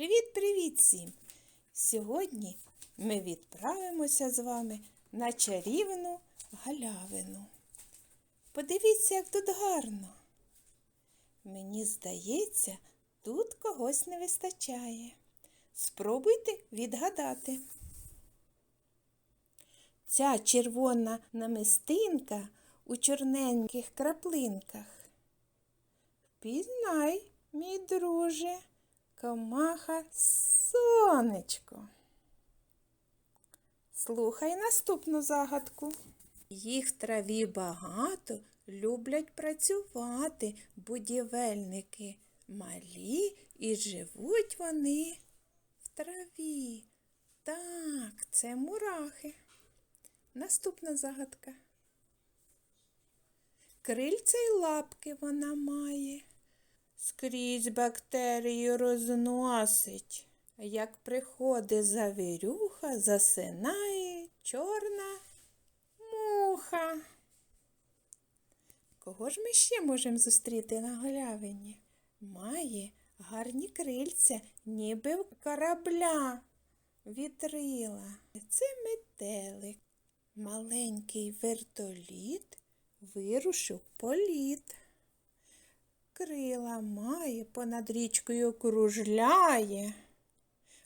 Привіт-привіт всім! Сьогодні ми відправимося з вами на чарівну галявину. Подивіться, як тут гарно. Мені здається, тут когось не вистачає. Спробуйте відгадати. Ця червона намистинка у чорненьких краплинках. Пізнай, мій друже, комаха сонечко. Слухай наступну загадку. Їх траві багато люблять працювати будівельники малі і живуть вони в траві. Так, це мурахи. Наступна загадка. Крильця й лапки вона має. Скрізь бактерії розносить. Як приходить завірюха, засинає чорна муха. Кого ж ми ще можемо зустріти на галявині? Має гарні крильця, ніби корабля вітрила. Це метелик. Маленький вертоліт вирушив політ. Крила має, понад річкою кружляє,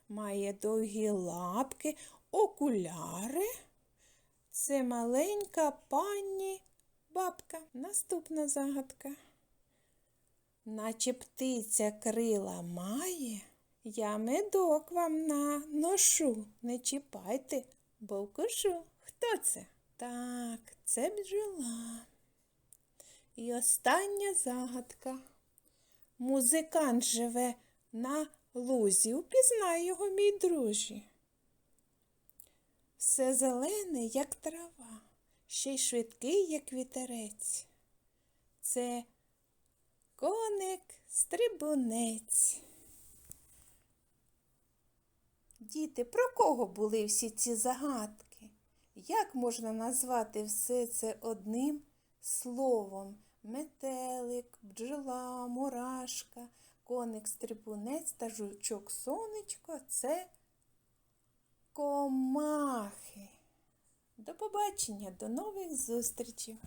має довгі лапки, окуляри. Це маленька пані бабка. Наступна загадка. Наче птиця крила має, я медок вам наношу. Не чіпайте, бо вкушу. Хто це? Так, це бджола. І остання загадка. Музикант живе на лузі. Упізнай його, мій дружі. Все зелене, як трава, ще й швидкий, як вітерець. Це коник стрибунець. Діти, про кого були всі ці загадки? Як можна назвати все це одним словом? Метелик, бджола, мурашка, коник стрибунець та жучок сонечко це комахи. До побачення, до нових зустрічей!